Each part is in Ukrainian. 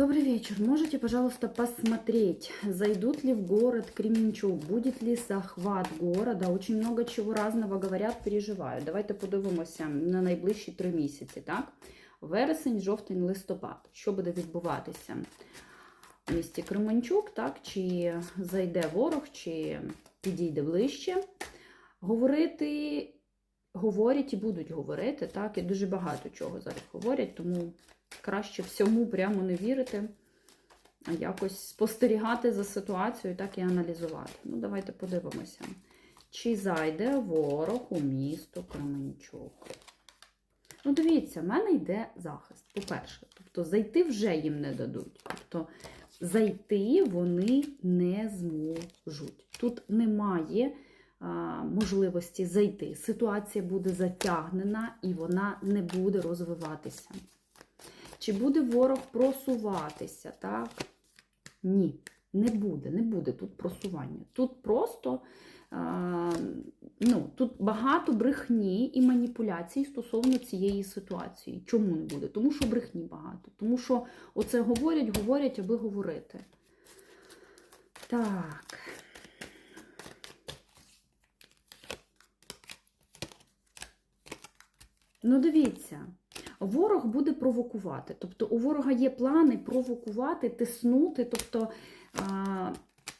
Добрый вечер. Можете, пожалуйста, посмотреть, зайдут ли в город Кременчуг, будет ли захват города. Очень много чего разного говорят, переживаю. Давайте подивимося на найближчі три місяці. Так? Вересень, жовтень, листопад. Що буде відбуватися в місті Кременчук, так? Чи зайде ворог, чи підійде ближче. Говорити, говорять і будуть говорити, так? І дуже багато чого зараз говорять, тому краще всьому прямо не вірити, а якось спостерігати за ситуацією, так і аналізувати. Ну, давайте подивимося. Чи зайде ворог у місто Кременчук? Ну, дивіться, в мене йде захист, по-перше. Тобто зайти вже їм не дадуть. Тобто зайти вони не зможуть. Тут немає а, можливості зайти. Ситуація буде затягнена і вона не буде розвиватися. Чи буде ворог просуватися, так? Ні, не буде, не буде тут просування. Тут просто а, ну, тут багато брехні і маніпуляцій стосовно цієї ситуації. Чому не буде? Тому що брехні багато. Тому що оце говорять, говорять, аби говорити. Так. Ну, дивіться. Ворог буде провокувати. Тобто у ворога є плани провокувати, тиснути. Тобто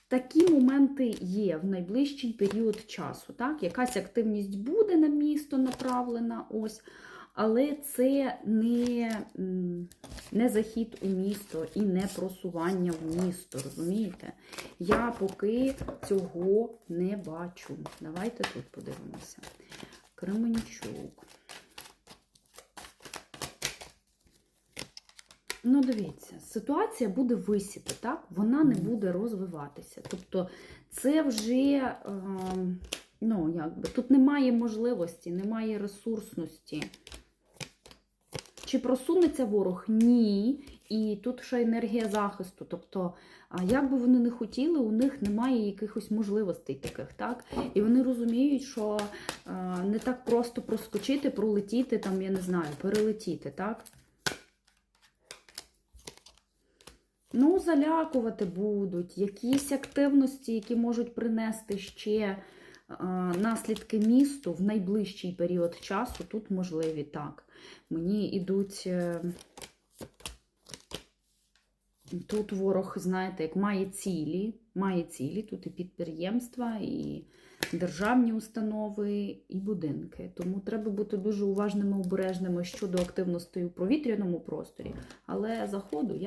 такі моменти є в найближчий період часу. Так? Якась активність буде на місто направлена, ось, але це не, не захід у місто і не просування в місто. Розумієте? Я поки цього не бачу. Давайте тут подивимося. Кременчук. Ну, дивіться, ситуація буде висіти, так? Вона не буде розвиватися. Тобто, це вже, е, ну, якби, тут немає можливості, немає ресурсності. Чи просунеться ворог? Ні. І тут ще енергія захисту. Тобто, як би вони не хотіли, у них немає якихось можливостей таких, так? І вони розуміють, що е, не так просто проскочити, пролетіти, там, я не знаю, перелетіти, так? Ну, залякувати будуть, якісь активності, які можуть принести ще е, наслідки місту в найближчий період часу, тут можливі так. Мені йдуть. Е, тут ворог, знаєте, як має цілі, має цілі, тут і підприємства, і державні установи, і будинки. Тому треба бути дуже уважними, обережними щодо активності у провітряному просторі. Але заходу я.